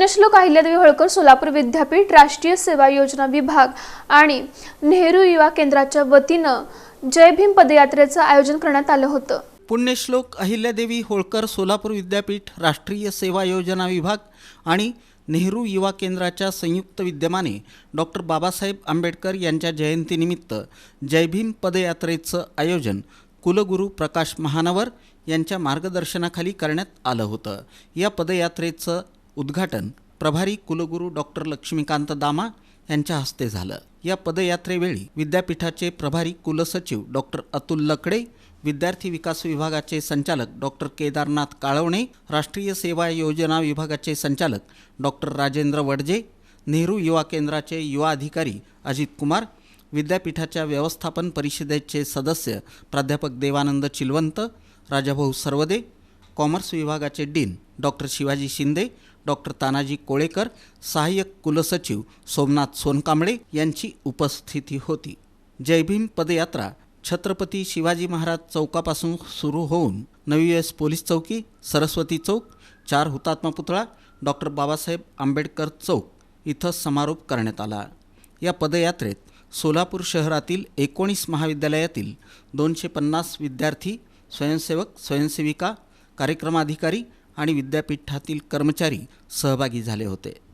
पुण्यश्लोक अहिल्यादेवी होळकर सोलापूर विद्यापीठ राष्ट्रीय सेवा योजना विभाग आणि नेहरू युवा केंद्राच्या वतीनं जय भीम पदयात्रेचं आयोजन करण्यात आलं होतं. पुण्यश्लोक अहिल्यादेवी होळकर सोलापूर विद्यापीठ राष्ट्रीय सेवा योजना विभाग आणि नेहरू युवा केंद्राच्या संयुक्त विद्यमाने डॉक्टर बाबासाहेब आंबेडकर यांच्या जयंतीनिमित्त जय भीम पदयात्रेचं आयोजन कुलगुरू प्रकाश महानवर यांच्या मार्गदर्शनाखाली करण्यात आलं होतं. या पदयात्रेचं उद्घाटन प्रभारी कुलगुरू डॉक्टर लक्ष्मीकांत दामा यांच्या हस्ते झालं. या पदयात्रेवेळी विद्यापीठाचे प्रभारी कुलसचिव डॉक्टर अतुल लकडे विद्यार्थी विकास विभागाचे संचालक डॉक्टर केदारनाथ काळवणे राष्ट्रीय सेवा योजना विभागाचे संचालक डॉक्टर राजेंद्र वडजे नेहरू युवा केंद्राचे युवा अधिकारी अजित कुमार विद्यापीठाच्या व्यवस्थापन परिषदेचे सदस्य प्राध्यापक देवानंद चिलवंत राजाभाऊ सर्वदे कॉमर्स विभागाचे dean doctor Shivaji Shinde doctor Tanaji Kolekar सहाय्यक कुलसचिव सोमनाथ सोनकांबळे यांची उपस्थिती होती. जय भीम पदयात्रा छत्रपती शिवाजी महाराज चौकापासून सुरू होऊन नवी एस पोलीस चौकी सरस्वती चौक चार हुतात्मा पुतळा डॉक्टर बाबासाहेब आंबेडकर चौक इथं समारोप करण्यात आला. या पदयात्रेत सोलापूर शहरातील एकोणीस महाविद्यालयातील दोनशे पन्नास विद्यार्थी स्वयंसेवक स्वयंसेविका कार्यक्रमाधिकारी आणि विद्यापीठातील कर्मचारी सहभागी झाले होते.